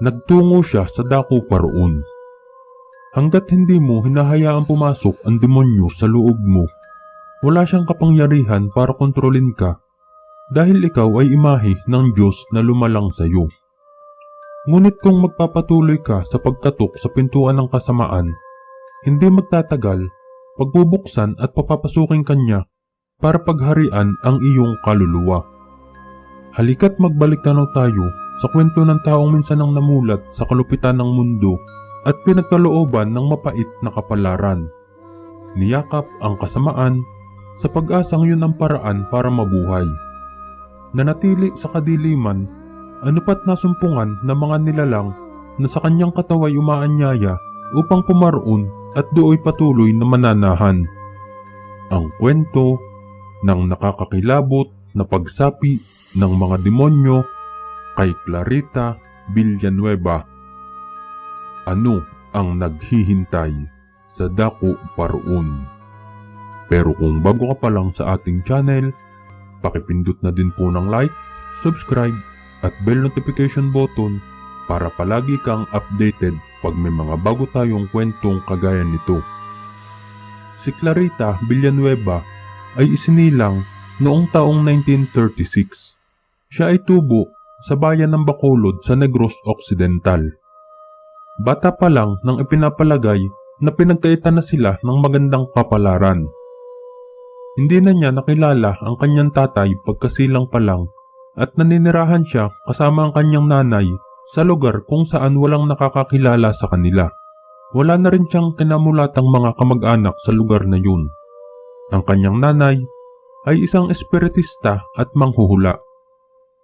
nagtungo siya sa dako paroon. Hanggat hindi mo hinahayaang pumasok ang demonyo sa loob mo, wala siyang kapangyarihan para kontrolin ka dahil ikaw ay imahe ng Diyos na lumalang sa iyo. Ngunit kung magpapatuloy ka sa pagkatok sa pintuan ng kasamaan, hindi magtatagal, pagbubuksan at papapasukin kanya para pagharian ang iyong kaluluwa. Halika't magbalik tanaw tayo sa kwento ng taong minsan ang namulat sa kalupitan ng mundo at pinagkalooban ng mapait na kapalaran. Niyakap ang kasamaan sa pag-asang yun ang paraan para mabuhay. Nanatili sa kadiliman, anupat nasumpungan ng mga nilalang na sa kanyang kataway umaanyaya upang pumaroon at dooy patuloy na mananahan. Ang kwento ng nakakakilabot na pagsapi ng mga demonyo kay Clarita Villanueva. Ano ang naghihintay sa dako paroon? Pero kung bago ka pa lang sa ating channel, pakipindot na din po ng like, subscribe at bell notification button para palagi kang updated pag may mga bago tayong kwentong kagaya nito. Si Clarita Villanueva ay isinilang noong taong 1936. Siya ay tubo sa bayan ng Bacolod sa Negros Occidental. Bata pa lang nang ipinapalagay na pinagkaitan na sila ng magandang kapalaran. Hindi na niya nakilala ang kanyang tatay pagkasilang pa lang at naninirahan siya kasama ang kanyang nanay sa lugar kung saan walang nakakakilala sa kanila. Wala na rin siyang kinamulatang mga kamag-anak sa lugar na yun. Ang kanyang nanay ay isang espiritista at manghuhula.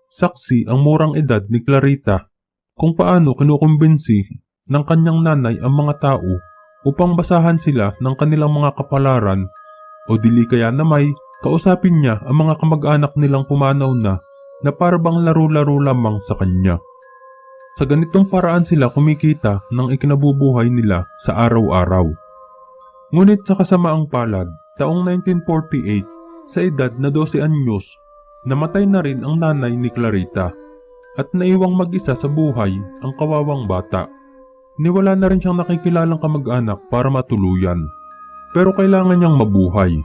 Saksi ang murang edad ni Clarita kung paano kinukumbinsi ng kanyang nanay ang mga tao upang basahan sila ng kanilang mga kapalaran o dili kaya na may kausapin niya ang mga kamag-anak nilang pumanaw na na parabang laro-laro lamang sa kanya. Sa ganitong paraan sila kumikita ng ikinabubuhay nila sa araw-araw. Ngunit sa kasamaang palad, taong 1948, sa edad na 12 anyos, namatay na rin ang nanay ni Clarita at naiwang mag-isa sa buhay ang kawawang bata. Niwala na rin siyang nakikilalang kamag-anak para matuluyan. Pero kailangan niyang mabuhay.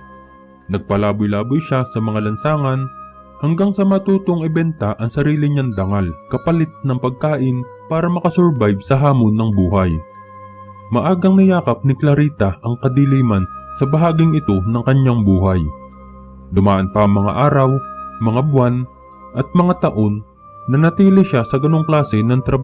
Nagpalaboy-laboy siya sa mga lansangan hanggang sa matutong ibenta ang sarili niyang dangal kapalit ng pagkain para makasurvive sa hamon ng buhay. Maagang niyakap ni Clarita ang kadiliman sa bahaging ito ng kanyang buhay. Dumaan pa ang mga araw, mga buwan, at mga taon na natili siya sa ganong klase ng trabaho